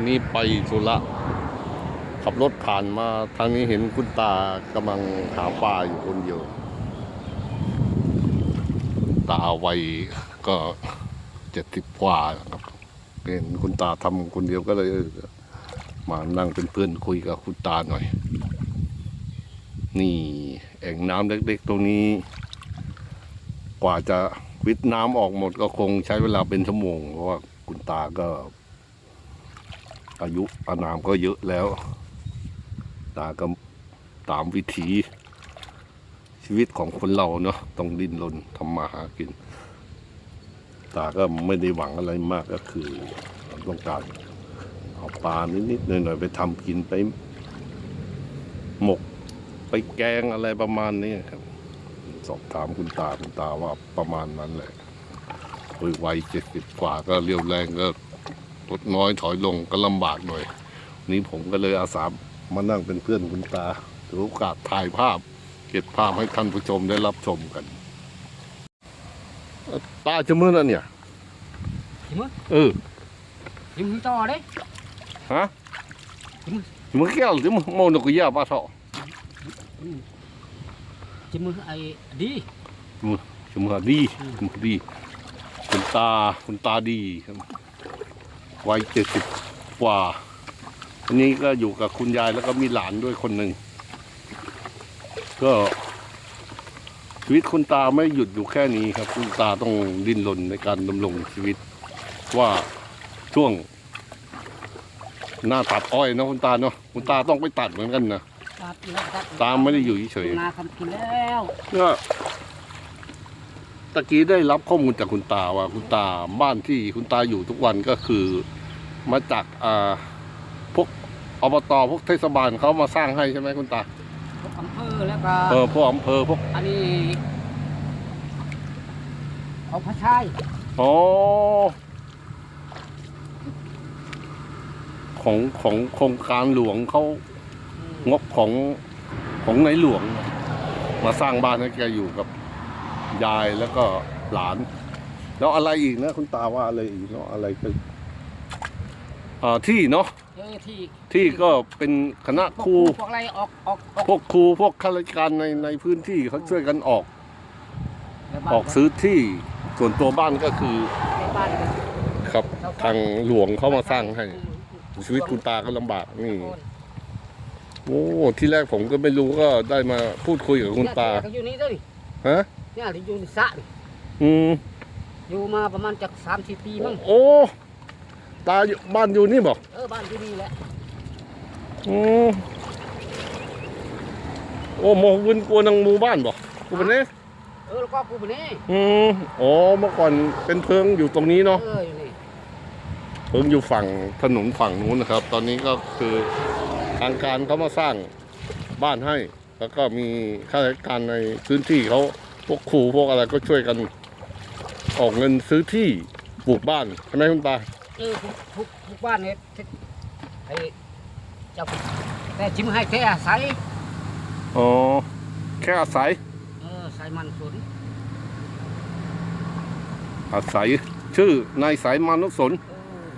วันนี้ไปสุระขับรถผ่านมาทางนี้เห็นคุณตากำลังหาปลาอยู่คนเดียว ตาวัยก็เจ็ดสิบกว่าครับเห็นคุณตาทำคนเดียวก็เลย มานั่งเป็นเพื่อนคุยกับคุณตาหน่อย นี่แอ่งน้ำเล็กๆตรงนี้ กว่าจะวิทน้ำออกหมดก็คงใช้เวลาเป็นชั่วโมง เพราะว่าคุณตาก็ อายุอานามก็เยอะแล้ว ตาก็ตามวิถีชีวิตของคนเราเนาะต้องดิ้นรนทำมาหากิน ตาก็ไม่ได้หวังอะไรมากก็คือต้องการเอาปลานิดๆหน่อยๆไปทำกินไปหมกไปแกงอะไรประมาณนี้ครับ สอบถามคุณตาคุณตาว่าประมาณนั้นแหละโอ้ยวัยเจ็ดสิบกว่าก็เรียวแรงก็ ลดน้อยถอยลงก็ลำบากหน่อยนี้ผมก็เลยอาสามานั่งเป็นเพื่อนคุณตาถือโอกาสถ่ายภาพ เก็บภาพให้ท่านผู้ชมได้รับชมกันเอ่อตาจะมือนั่นเนี่ยจิมือเออจิมือต่อเด้ฮะจิมือจะมือแก้วจะมือโมนกุยาปลาเถาะจิมือไอ้ดีจะมือดีจะมือดีคุณตาคุณตาดีครับ วัยเจ็ดสิบกว่าอันนี้ก็อยู่กับคุณยายแล้วก็มีหลานด้วยคนหนึ่ง ก็ชีวิตคุณตาไม่หยุดอยู่แค่นี้ครับ คุณตาต้องดิ้นรนในการดำรงชีวิต ว่าช่วง หน้าตัดอ้อยเนอะคุณตาเนาะคุณตาต้องไปตัดเหมือนกันนะตัดแล้วตัดตาไม่ได้อยู่เฉยนาคำกินแล้วๆก็ ตะกี้ได้รับข้อมูลจากคุณตาว่าคุณตาบ้านที่คุณตาอยู่ทุกวันก็คือ มาจากอ่าพวกอบตพวกเทศบาลเขามาสร้างให้ใช่ไหมคุณตาพวกอำเภอแล้วก็เออพวกอำเภอพวกอันนี้เอาพระชายอ๋อของของโครงการหลวงเขางบของของในหลวง มาสร้างบ้านให้แกอยู่กับ ยายแล้วก็หลาน แล้วอะไรอีกนะคุณตาว่าอะไรอีกเนาะอะไรก็อ่าที่เนาะเออที่ที่ก็เป็นคณะพวกครู พวกอะไรออกออกออกพวกครูพวกข้าราชการในในพื้นที่เขาช่วยกันออกในบ้านออกซื้อที่ส่วนตัวบ้านก็คือในบ้านครับทางหลวงเขามาสร้างให้ ชีวิตคุณตาก็ลำบากนี่ โอ้ที่แรกผมก็ไม่รู้ก็ได้มาพูดคุยกับคุณตาเนี่ยอยู่นี่ด้วยฮะ เนี่ยที่อยู่ในสระนี่อืมอยู่มาประมาณจากสามสี่ปีมั้งโอ้ตาอยู่บ้านอยู่นี่บอกเออบ้านที่นี่แหละอืมโอ้โมวินกลัวนังหมู่บ้านบอกกูเป็นเน่เออแล้วก็กูไปนี่อืมอ๋อเมื่อก่อนเป็นเพิงอยู่ตรงนี้เนาะเอออยู่นี่เพิงอยู่ฝั่งถนนฝั่งนู้นนะครับ ตอนนี้ก็คือทางการเขามาสร้างบ้านให้ แล้วก็มีข้าราชการในพื้นที่เขา พวกครูพวกอะไรก็ช่วยกัน ออกเงินซื้อที่ปลูกบ้านใช่ไหมคุณตาเออทุกทุกทุกบ้านเนี่ยที่ไอ้เจ้าแต่ชิมให้แค่อาศัยอ๋อแค่อาศัยเออใส่มันสนอาศัยชื่อนายสายมานุสนเออ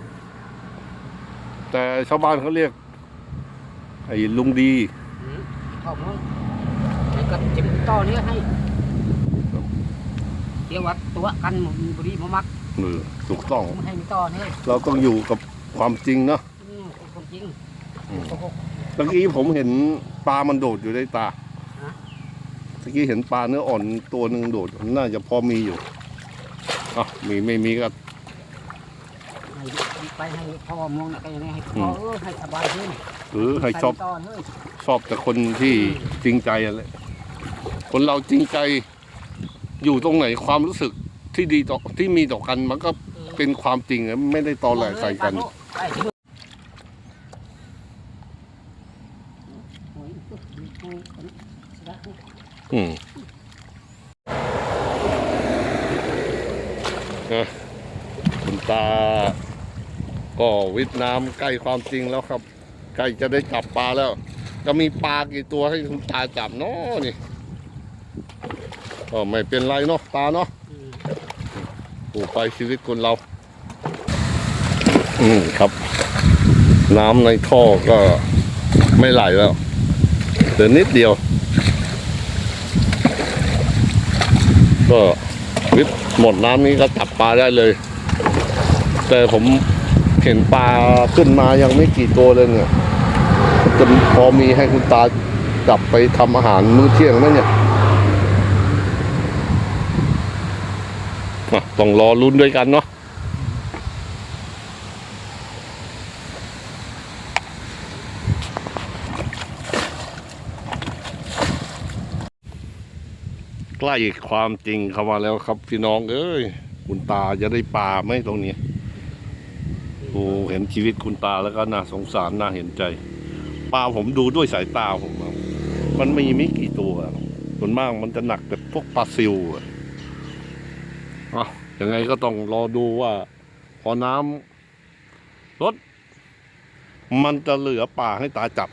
แต่ชาวบ้านเขาเรียก ไอ้ลุงดีหืมเข้ามาแล้วก็จิ้มต่อเนี้ให้ เดี๋ยววัดตัวกันหมดบุรีมามักมือถูกต้องไม่ให้มีต่อเนี่ยเราต้องอยู่กับความจริงเนาะอืมเป็นความจริงอืมโกหก เมื่อกี้ผมเห็นปลามันโดดอยู่ในตาฮะ เมื่อกี้เห็นปลาเนื้ออ่อนตัวหนึ่งโดดน่าจะพอมีอยู่อะมีไม่มีก็ ให้ไปให้พ่อมองนะก็ยังไงให้อืพ่อม เออให้สบายขึ้นหรือให้ชอบใส่ต่อเฮ้ยชอบแต่คนที่จริงใจอะไรคนเราจริงใจ อยู่ตรงไหนความรู้สึกที่ดีต่อที่มีต่อกันมันก็เป็นความจริงอะไม่ได้ตอแหลใส่กันไปชิมโอ้ยอืมนะคุณตา ก็วิทย์น้ำใกล้ความจริงแล้วครับ ใกล้จะได้จับปลาแล้ว จะมีปลากี่ตัวให้คุณตาจับเนาะนี่ ก็ไม่เป็นไรเนาะตาเนาะอืมผูกไปชีวิตคนเราอืมครับ น้ำในท่อก็ไม่ไหลแล้วเหลือนิดเดียว ก็วิทหมดน้ำนี้ก็จับปลาได้เลย แต่ผมเห็นปลาขึ้นมายังไม่กี่ตัวเลยเนี่ยจะพอมีให้คุณตาจับไปทำอาหารมื้อเที่ยงไหมเนี่ยอะ ต้องรอลุ้นด้วยกันเนาะใกล้ความจริงเข้ามาแล้วครับ พี่น้องเอ้ยคุณตาจะได้ปลาไหมตรงนี้โอ้เห็นชีวิตคุณตาแล้วก็น่าสงสารน่าเห็นใจปลาผมดูด้วยสายตาผมมันมีไม่กี่ตัวส่วนมากมันจะหนักแบบพวกปลาซิวอะ อะยังไงก็ต้องรอดูว่า พอน้ำลดมันจะเหลือปลาให้ตาจับ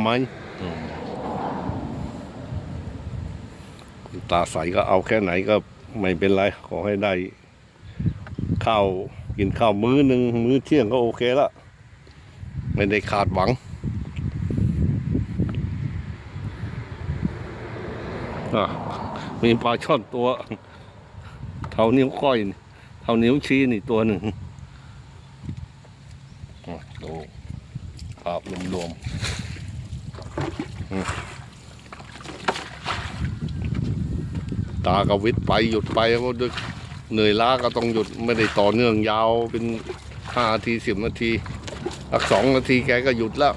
ไหมคุณตาใสก็เอาแค่ไหนก็ไม่เป็นไร ขอให้ได้ข้าวกินข้าวมื้อหนึ่งมื้อเที่ยงก็โอเคละไม่ได้ขาดหวังอะมีปลาช่อนตัว ท่านิ้วก้อย เท่านิ้วชี้นี่ตัวหนึ่งดูภาพรวมๆตากวิทไปหยุดไปก็ดึกเหนื่อยล้าก็ต้องหยุดไม่ได้ต่อเนื่องยาวเป็นห้านาทีสิบนาทีสักสองนาทีแกก็หยุดแล้ว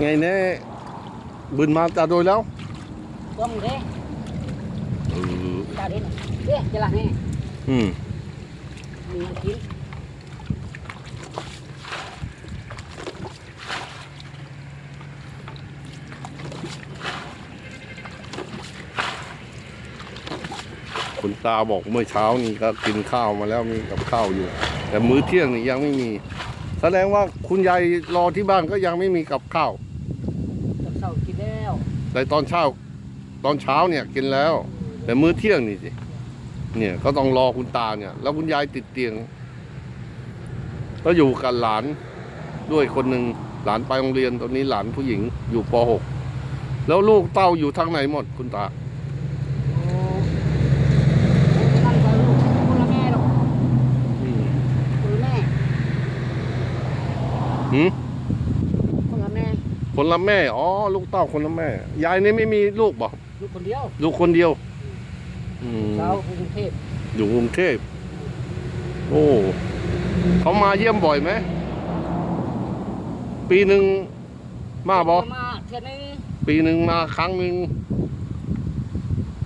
ไงแน่บืนมาตาโดยแล้วต้มเด้เออตาเด่นเด้จะละแน่อืมมีอันกินคุณตาบอกเมื่อเช้านี่ก็กินข้าวมาแล้วมีกับข้าวอยู่ แต่มื้อเที่ยงนี่ยังไม่มี แสดงว่าคุณยายรอที่บ้านก็ยังไม่มีกับข้าวกับเศร้ากิน แล้วแต่ตอนเช้า ตอนเช้าเนี่ยกินแล้ว แต่มื้อเที่ยงนี่สิเนี่ยก็ต้องรอคุณตาเนี่ย แล้วคุณยายติดเตียงก็อยู่กับหลานด้วยคนหนึ่งหลานไปโรงเรียนตอนนี้หลานผู้หญิงอยู่ป .6 แล้วลูกเต้าอยู่ทางไหนหมดคุณตาโอ้นั่นก็ลูกคนละแม่ คนละแม่ อ๋อ ลูกเต้าคนละแม่ ยายนี่ไม่มีลูกบ่ลูกคนเดียวลูกคนเดียวอืมสาวกรุงเทพอยู่กรุงเทพ โอ้เขามาเยี่ยมบ่อยไหม ปีหนึ่งมาบ่มาเทื่อนึงปีหนึ่งมาครั้งหนึ่ง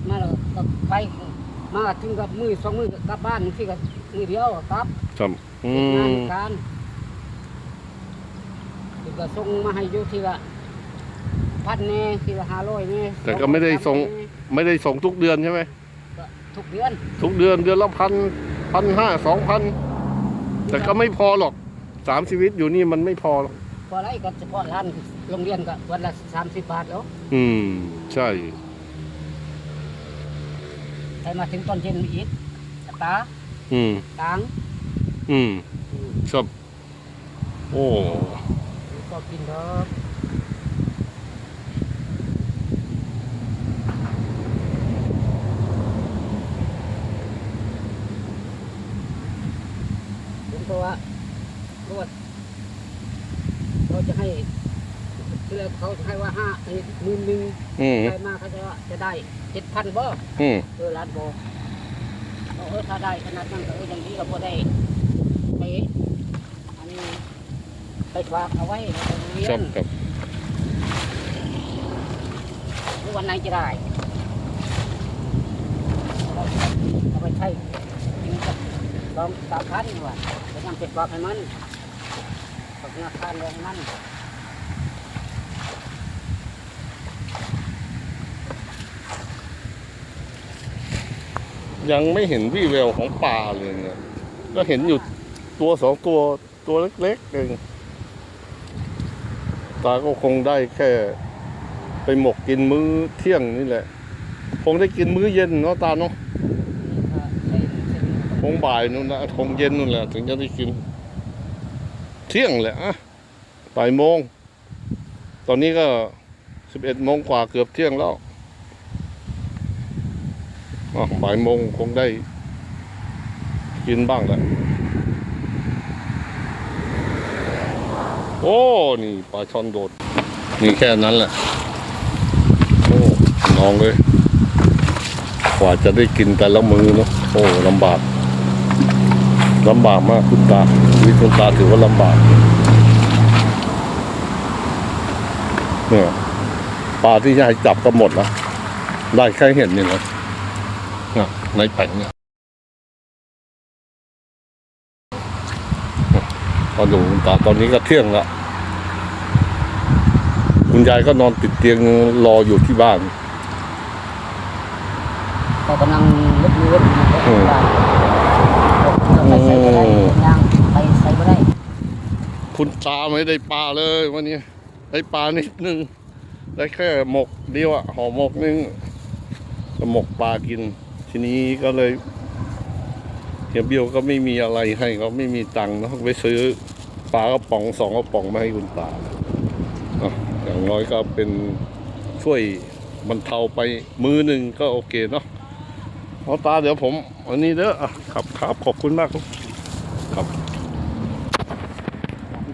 มาแล้วก็ไปมาถึงกับมือสองมือกลับบ้านที่กับมือเดียวกลับจำอืงานมการถึง ก็ส่งมาให้อยู่ทีละพันแน่ทีละห้าร้อยแน่แต่ก็ไม่ได้ส่ง ไม่ได้ส่งทุกเดือนใช่ไหมก็ทุกเดือนทุกเดือนเดือนละพันพันห้าสองพันแต่ก็ไม่พอหรอกสามชีวิตอยู่นี่มันไม่พอหรอกพอไรก็เฉพาะร้านโรงเรียนก็วันละสามสิบบาทแล้วอืม ใช่ใครมาถึงตอนเย็นอีกตาอืมตางอืมชอบโอ้ ก็กินดอกผมก็ว่าก็ว่าเขาจะให้คือเขาจะให้ว่าห้าไอ้หมื่นหนึ่งอืมได้มาเขาจะว่าจะได้เจ็ดพันบ่อืมเออร้านบอกเอาเออถ้าได้ขนาดนั้นก็เอออย่างนี้ก็พอได้ไปอันนี้ ไปฝากเอาไว้ในโรงเรียชอนบครับหรือวันไหนจะได้เอาไปใช้กินกับลองสามพันดีกว่าจะยังเป็นฝากให้มันฝากธนาคารเลยให้มันยังไม่เห็นวี่แววของปลาเลยเนี่ยก็เห็นอยู่ตัวสองตัวตัวเล็กๆเอง ตาก็คงได้แค่ ไปหมกกินมื้อเที่ยงนี่แหละ คงได้กินมื้อเย็นเนาะตาเนาะคงบ่ายนู่นนะคงเย็นนู่นแหละ ถึงจะได้กิน เที่ยงแหละอะบ่ายโมง ตอนนี้ก็สิบเอ็ดโมงกว่าเกือบเที่ยงแล้วบ่ายโมงคงได้กินบ้างแหละ โอ้ นี่ปลาช่อนโดด นี่แค่นั้นแหละ โอ้น้องเลยกว่าจะได้กินแต่ละมือเนาะโอ้ลำบากลำบากมากคุณตาชีวิคุณตาถือว่าลำบากเนี่ยปลาที่ยายจับก็หมดแล้วได้แค่เห็นนี่นะน่ะในแผงเนี่ย พอดูคุณตาตอนนี้ก็เที่ยงละคุณยายก็นอนติดเตียงรออยู่ที่บ้านก็กำลังลึกเลือนอยู่ในอืมบ้านไปใส่บ่ได้ย่างไปใส่บ่ได้ คุณตาไม่ได้ปลาเลยวันนี้ ได้ปลานิดนึง ได้แค่หมกเดียวอะห่อหมกนึงหมกปลากิน ทีนี้ก็เลย เฮียเบี้ยวก็ไม่มีอะไรให้ก็ไม่มีตังค์เนอะไปซื้อปลากระป๋องสองกระป๋องมาให้คุณตาอย่างน้อยก็เป็นช่วยบรรเทาไปมือหนึ่งก็โอเคเนาะพอตาเดี๋ยวผมอันนี้เด้ออะครับครับขอบคุณมากครับครับ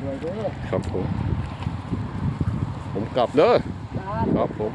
ด้วยเด้อครับผมผมกลับเด้อครับผม